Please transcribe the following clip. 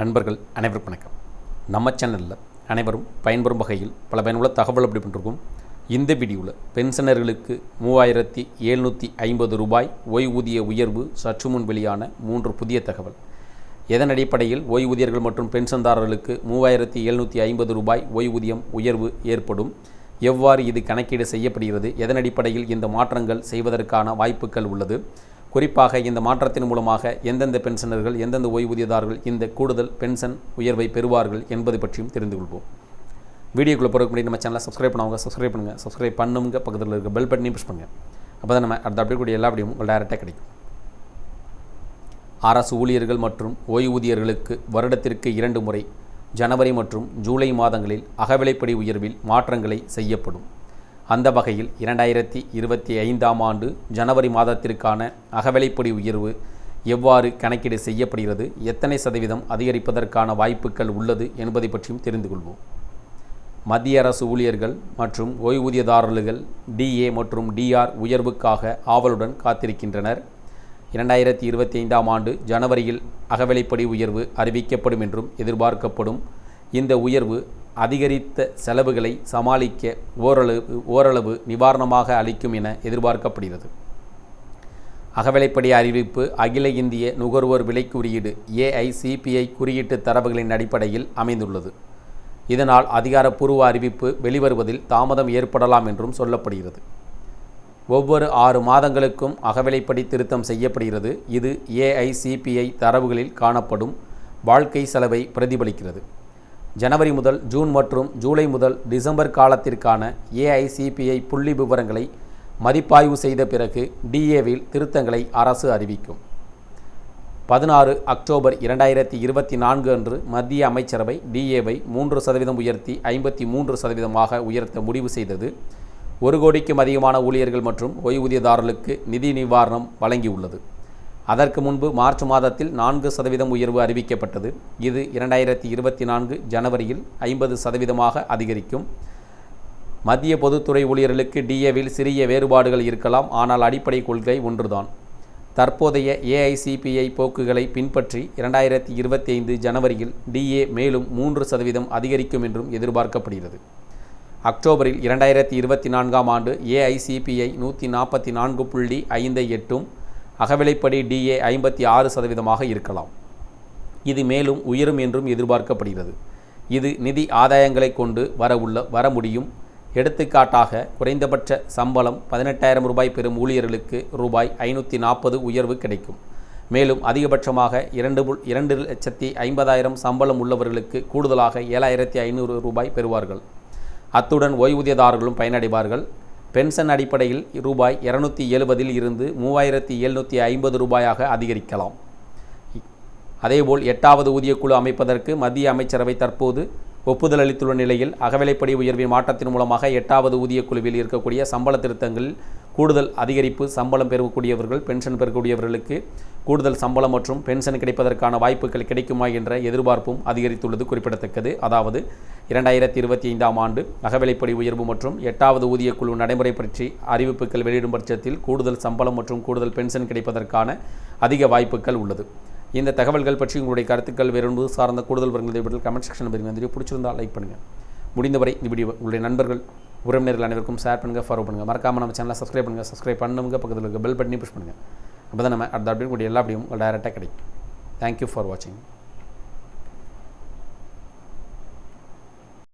நண்பர்கள் அனைவருக்கும் வணக்கம். நம்ம சேனலில் அனைவரும் பயன்பெறும் வகையில் பல பயனுள்ள தகவல் அப்படி பண்ணிருக்கோம். இந்த வீடியோவில் பென்ஷனர்களுக்கு மூவாயிரத்தி எழுநூற்றி ஐம்பது ரூபாய் ஓய்வூதிய உயர்வு சற்று முன் வெளியான மூன்று புதிய தகவல். எதன் அடிப்படையில் ஓய்வூதியர்கள் மற்றும் பென்ஷன்தாரர்களுக்கு மூவாயிரத்தி எழுநூற்றி ஐம்பது ரூபாய் ஓய்வூதியம் உயர்வு ஏற்படும். எவ்வாறு இது கணக்கீடு செய்யப்படுகிறது எதன் அடிப்படையில் இந்த மாற்றங்கள் செய்வதற்கான வாய்ப்புகள் உள்ளது குறிப்பாக இந்த மாற்றத்தின் மூலமாக எந்தெந்த பென்ஷனர்கள் எந்தெந்த ஓய்வூதியதாரர்கள் இந்த கூடுதல் பென்ஷன் உயர்வை பெறுவார்கள் என்பது பற்றியும் தெரிந்து கொள்வோம். வீடியோக்குள்ளே போகிறதுக்கு முன்னாடி நம்ம சேனலை சப்ஸ்கிரைப் பண்ணுவாங்க சப்ஸ்கிரைப் பண்ணுங்கள் சப்ஸ்கிரைப் பண்ணுங்க பக்கத்தில் இருக்க பெல் பட்டனையும் ப்ரெஸ் பண்ணுங்கள் அப்போ தான் நம்ம அடுத்த அப்டேட் கூடிய எல்லா விடையும் உங்களுக்கு டேரெக்டாக கிடைக்கும். அரசு ஊழியர்கள் மற்றும் ஓய்வூதியர்களுக்கு வருடத்திற்கு இரண்டு முறை ஜனவரி மற்றும் ஜூலை மாதங்களில் அகவிலைப்படி உயர்வில் மாற்றங்களை செய்யப்படும். அந்த வகையில் இரண்டாயிரத்தி இருபத்தி ஐந்தாம் ஆண்டு ஜனவரி மாதத்திற்கான அகவிலைப்படி உயர்வு எவ்வாறு கணக்கீடு செய்யப்படுகிறது எத்தனை சதவீதம் அதிகரிப்பதற்கான வாய்ப்புகள் உள்ளது என்பதை பற்றியும் தெரிந்து கொள்வோம். மத்திய அரசு ஊழியர்கள் மற்றும் ஓய்வூதியதாரர்கள் டிஏ மற்றும் டிஆர் உயர்வுக்காக ஆவலுடன் காத்திருக்கின்றனர். இரண்டாயிரத்தி இருபத்தி ஐந்தாம் ஆண்டு ஜனவரியில் அகவிலைப்படி உயர்வு அறிவிக்கப்படும் என்றும் எதிர்பார்க்கப்படும். இந்த உயர்வு அதிகரித்த செலவுகளை சமாளிக்க ஓரளவு ஓரளவு நிவாரணமாக அளிக்கும் என எதிர்பார்க்கப்படுகிறது. அகவிலைப்படி அறிவிப்பு அகில இந்திய நுகர்வோர் விலை குறியீடு ஏஐசிபிஐ குறியீட்டு தரவுகளின் அடிப்படையில் அமைந்துள்ளது. இதனால் அதிகாரப்பூர்வ அறிவிப்பு வெளிவருவதில் தாமதம் ஏற்படலாம் என்றும் சொல்லப்படுகிறது. ஒவ்வொரு ஆறு மாதங்களுக்கும் அகவிலைப்படி திருத்தம் செய்யப்படுகிறது. இது ஏஐசிபிஐ தரவுகளில் காணப்படும் வாழ்க்கை செலவை பிரதிபலிக்கிறது. ஜனவரி முதல் ஜூன் மற்றும் ஜூலை முதல் டிசம்பர் காலத்திற்கான ஏஐசிபிஐ புள்ளி விவரங்களை மதிப்பாய்வு செய்த பிறகு டிஏவில் திருத்தங்களை அரசு அறிவிக்கும். பதினாறு அக்டோபர் இரண்டாயிரத்தி இருபத்தி நான்கு அன்று மத்திய அமைச்சரவை டிஏவை மூன்று சதவீதம் உயர்த்தி ஐம்பத்தி மூன்று சதவீதமாக உயர்த்த முடிவு செய்தது. ஒரு கோடிக்கும் அதிகமான ஊழியர்கள் மற்றும் ஓய்வூதியதாரர்களுக்கு நிதி நிவாரணம் வழங்கியுள்ளது. அதற்கு முன்பு மார்ச் மாதத்தில் நான்கு சதவீதம் உயர்வு அறிவிக்கப்பட்டது. இது இரண்டாயிரத்தி இருபத்தி நான்கு ஜனவரியில் ஐம்பது சதவீதமாக அதிகரிக்கும். மத்திய பொதுத்துறை ஊழியர்களுக்கு டிஏவில் சிறிய வேறுபாடுகள் இருக்கலாம். ஆனால் அடிப்படை கொள்கை ஒன்றுதான். தற்போதைய ஏஐசிபிஐ போக்குகளை பின்பற்றி இரண்டாயிரத்தி இருபத்தி ஐந்து ஜனவரியில் டிஏ மேலும் மூன்று சதவீதம் அதிகரிக்கும் என்றும் எதிர்பார்க்கப்படுகிறது. அக்டோபரில் இரண்டாயிரத்தி இருபத்தி நான்காம் ஆண்டு ஏஐசிபிஐ நூற்றி நாற்பத்தி நான்கு புள்ளி ஐந்தை எட்டும் அகவிலைப்படி டிஏ ஐம்பத்தி ஆறு சதவீதமாக இருக்கலாம். இது மேலும் உயரும் என்றும் எதிர்பார்க்கப்படுகிறது. இது நிதி ஆதாயங்களை கொண்டு வர உள்ள வர முடியும். எடுத்துக்காட்டாக குறைந்தபட்ச சம்பளம் பதினெட்டாயிரம் ரூபாய் பெறும் ஊழியர்களுக்கு ரூபாய் ஐநூற்றி நாற்பது உயர்வு கிடைக்கும். மேலும் அதிகபட்சமாக இரண்டு புல் இரண்டு லட்சத்தி ஐம்பதாயிரம் சம்பளம் உள்ளவர்களுக்கு கூடுதலாக ஏழாயிரத்தி ஐநூறு ரூபாய் பெறுவார்கள். அத்துடன் ஓய்வூதியதாரர்களும் பயனடைவார்கள். பென்ஷன் அடிப்படையில் ரூபாய் இரநூத்தி எழுபதில் இருந்து மூவாயிரத்தி எழுநூற்றி ஐம்பது ரூபாயாக அதிகரிக்கலாம். அதேபோல் எட்டாவது ஊதியக்குழு அமைப்பதற்கு மத்திய அமைச்சரவை தற்போது ஒப்புதல் அளித்துள்ள நிலையில் அகவிலைப்படி உயர்வின் மாற்றத்தின் மூலமாக எட்டாவது ஊதியக்குழுவில் இருக்கக்கூடிய சம்பள திருத்தங்களில் கூடுதல் அதிகரிப்பு சம்பளம் பெறக்கூடியவர்கள் பென்ஷன் பெறக்கூடியவர்களுக்கு கூடுதல் சம்பளம் மற்றும் பென்ஷன் கிடைப்பதற்கான வாய்ப்புகள் கிடைக்குமா என்ற எதிர்பார்ப்பும் அதிகரித்துள்ளது குறிப்பிடத்தக்கது. அதாவது இரண்டாயிரத்தி இருபத்தி ஐந்தாம் ஆண்டு அகவிலைப்படி உயர்வு மற்றும் எட்டாவது ஊதியக்குழு நடைமுறை பற்றி அறிவிப்புகள் வெளியிடும் பட்சத்தில் கூடுதல் சம்பளம் மற்றும் கூடுதல் பென்ஷன் கிடைப்பதற்கான அதிக வாய்ப்புகள் உள்ளது. இந்த தகவல்கள் பற்றி உங்களுடைய கருத்துக்கள் வேறொன்று சார்ந்த கூடுதல் விவரங்கள் கமெண்ட் செக்ஷன் பாருங்கள் இந்த வீடியோ பிடிச்சிருந்தால் லைக் பண்ணுங்கள் முடிந்தவரை இந்த வீடியோ உங்களுடைய நண்பர்கள் உறவினர்கள் அனைவருக்கும் ஷேர் பண்ணுங்கள் ஃபாலோ பண்ணுங்கள் மறக்காமல் நம்ம சேனலை சப்ஸ்கிரைப் பண்ணுங்கள் சப்ஸ்கிரைப் பண்ணுங்க பக்கத்தில் இருக்க பெல் பட்டனையும் புஷ் பண்ணுங்கள் அப்போ தான் நம்ம அடுத்த அப்டேட் கூடிய எல்லா அப்படியும் டேரெக்டாக கிடைக்கும். தேங்க்யூ ஃபார் வாட்சிங்